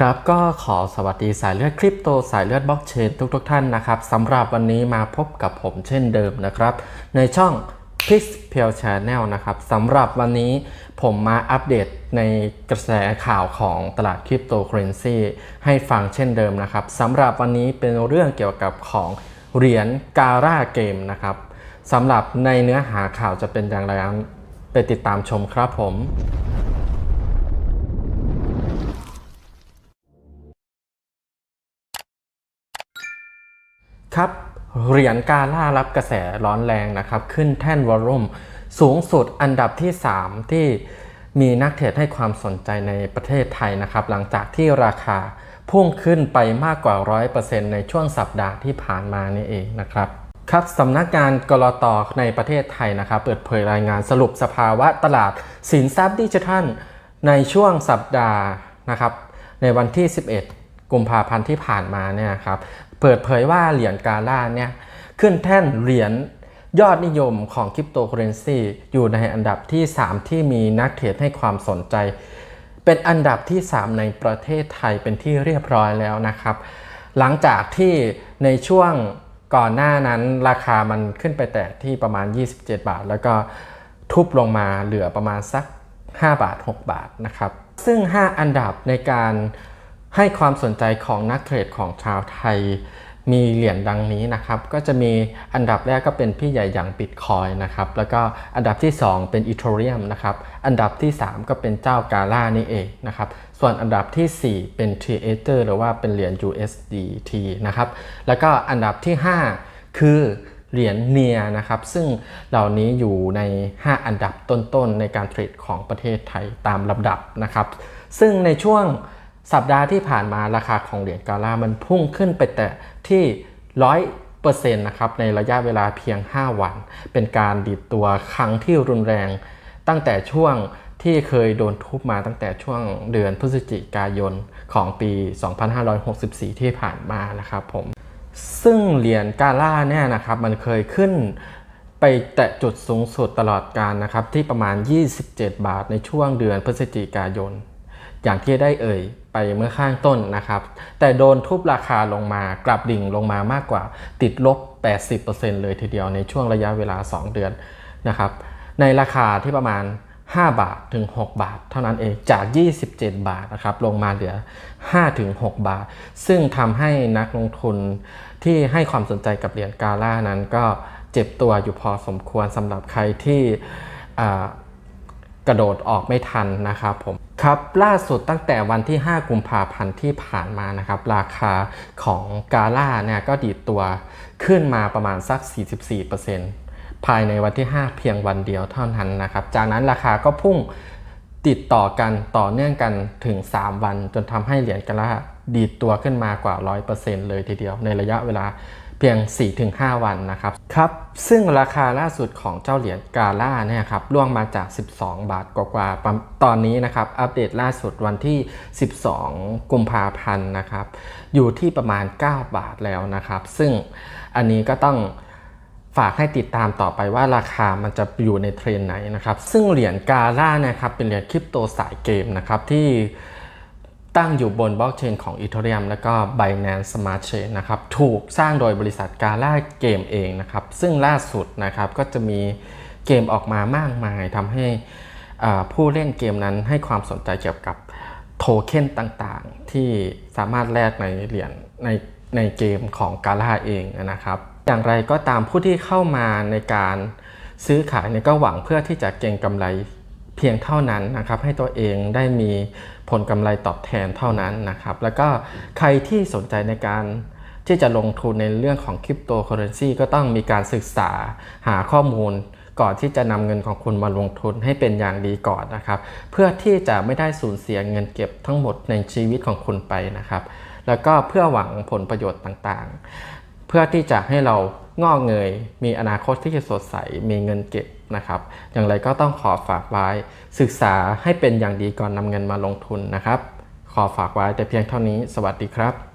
ครับก็ขอสวัสดีสายเลือดคริปโตสายเลือดบล็อกเชนทุกๆทท่านนะครับสำหรับวันนี้มาพบกับผมเช่นเดิมนะครับ ในช่อง p i x p e l Channel นะครับสำหรับวันนี้ผมมาอัปเดตในกระแสข่าวของตลาดคริปโตเคอเรนซีให้ฟังเช่นเดิมนะครับสำหรับวันนี้เป็นเรื่องเกี่ยวกับของเหรียญการ่าเกมนะครับสำหรับในเนื้อหาข่าวจะเป็นอย่างไรนั้นไปติดตามชมครับผม ครับเหรียญกาล่ารับกระแสร้อนแรงนะครับ ขึ้นแท่นวอลลุ่มสูงสุดอันดับที่ 3 ที่มีนักเทรดให้ความสนใจในประเทศไทยนะครับ หลังจากที่ราคาพุ่งขึ้นไปมากกว่า 100%ในช่วงสัปดาห์ที่ผ่านมานี่เองนะครับครับสำนักงานกรตในประเทศไทยนะครับ เปิดเผยรายงานสรุปสภาวะตลาดสินทรัพย์ดิจิทัล ในช่วงสัปดาห์นะครับ ในวันที่ 11 กุมภาพันธ์ที่ผ่านมาเนี่ยครับ เปิดเผยว่าเหรียญกาล่าเนี่ยขึ้นแท่นเหรียญยอดนิยมของคริปโตเคอเรนซีอยู่ในอันดับที่ 3 ที่มีนักเทรดให้ความสนใจ เป็นอันดับที่ 3 ในประเทศไทยเป็นที่เรียบร้อยแล้วนะครับ หลังจากที่ในช่วงก่อนหน้านั้นราคามันขึ้นไปแตะที่ประมาณ 27 บาท แล้วก็ทุบลงมาเหลือประมาณสัก 5 บาท 6 บาทนะครับ ซึ่ง 5 อันดับในการ ให้ความสนใจของนักเทรดของชาวไทย มีเหรียญดังนี้นะครับ ก็จะมีอันดับแรกก็เป็นพี่ใหญ่อย่างบิตคอยนะครับ แล้วก็อันดับที่ 2 เป็นอีเทเรียมนะครับ อันดับที่ 3 ก็เป็นเจ้ากาล่านี่เองนะครับ ส่วนอันดับทีสี่4 เป็น t r e a t e r หรือว่าเป็นเหรียญ USDT นะครับ แล้วก็อันดับที่ 5 คือเหรียญเนียนะครับ ซึ่งเหล่านี้อยู่ใน 5 อันดับต้นๆในการเทรดของประเทศไทยตามลำดับนะครับ ซึ่งในช่วง สัปดาห์ที่ผ่านมาราคาของเหรียญกาล่ามันพุ่งขึ้นไปแต่ที่ร้อยเปอร์เซ็นต์นะครับในระยะเวลาเพียง 5 วัน เป็นการดีดตัวครั้งที่รุนแรง ตั้งแต่ช่วงที่เคยโดนทุบมาตั้งแต่ช่วงเดือนพฤศจิกายนของปี 2564 ที่ผ่านมานะครับผม ซึ่งเหรียญกาล่าเนี่ยนะครับมันเคยขึ้นไปแตะจุดสูงสุดตลอดการนะครับที่ประมาณ 27 บาทในช่วงเดือนพฤศจิกายน อย่างที่ได้เอ่ยไปเมื่อข้างต้นนะครับ แต่โดนทุบราคาลงมากลับดิ่งลงมามากกว่าติดลบ 80%เลยทีเดียวในช่วงระยะเวลา 2 เดือนนะครับ ในราคาที่ประมาณ 5 บาทถึง 6 บาท เท่านั้นเองจาก 27 บาทนะครับลงมาเหลือ 5 ถึง 6 บาท ซึ่งทำให้นักลงทุนที่ให้ความสนใจกับเหรียญกาล่านั้นก็เจ็บตัวอยู่พอสมควรสำหรับใครที่กระโดดออกไม่ทันนะครับผม ครับล่าสุดตั้งแต่วันที่ 5 กุมภาพันธ์ที่ผ่านมานะครับ ราคาของกาล่าเนี่ยก็ดีดตัวขึ้นมาประมาณสัก 44%ภายในวันที่ 5 เพียงวันเดียวเท่านั้นนะครับ จากนั้นราคาก็พุ่งติดต่อกันต่อเนื่องกันถึง 3 วัน จนทำให้เหรียญกาล่าดีดตัวขึ้นมากว่า 100%เลยทีเดียวในระยะเวลา เพียง 4-5 วันนะครับครับ ซึ่งราคาล่าสุดของเจ้าเหรียญกาล่าเนี่ยครับล่วงมาจาก 12 บาทกว่าๆตอนนี้นะครับ อัปเดตล่าสุดวันที่ 12 กุมภาพันธ์นะครับ อยู่ที่ประมาณ 9 บาทแล้วนะครับ ซึ่งอันนี้ก็ต้องฝากให้ติดตามต่อไปว่าราคามันจะอยู่ในเทรนไหนนะครับ ซึ่งเหรียญกาล่านะครับเป็นเหรียญคริปโตสายเกมนะครับที่ ตั้งอยู่บนบล็อกเชนของ Ethereum แล้วก็ Binance Smart Chain นะครับ ถูกสร้างโดยบริษัทกาล่าเกมเองนะครับ ซึ่งล่าสุดนะครับก็จะมีเกมออกมามากมายทำให้อ่าผู้เล่นเกมนั้นให้ความสนใจเกี่ยวกับโทเค็นต่างๆ ที่สามารถแลกในเหรียญในในเกมของกาล่าเองนะครับ อย่างไรก็ตามผู้ที่เข้ามาในการซื้อขายเนี่ยก็หวังเพื่อที่จะเก็งกำไร เพียงเท่านั้นนะครับ ให้ตัวเองได้มีผลกำไรตอบแทนเท่านั้นนะครับ แล้วก็ใครที่สนใจในการที่จะลงทุนในเรื่องของคริปโตเคอเรนซีก็ต้องมีการศึกษาหาข้อมูลก่อนที่จะนำเงินของคุณมาลงทุนให้เป็นอย่างดีก่อนนะครับ เพื่อที่จะไม่ได้สูญเสียเงินเก็บทั้งหมดในชีวิตของคุณไปนะครับ แล้วก็เพื่อหวังผลประโยชน์ต่างๆ พื่อที่จะให้เรางอกเงย มีอนาคตที่จะสดใส มีเงินเก็บนะครับ อย่างไรก็ต้องขอฝากไว้ ศึกษาให้เป็นอย่างดีก่อนนำเงินมาลงทุนนะครับ ขอฝากไว้แต่เพียงเท่านี้ สวัสดีครับ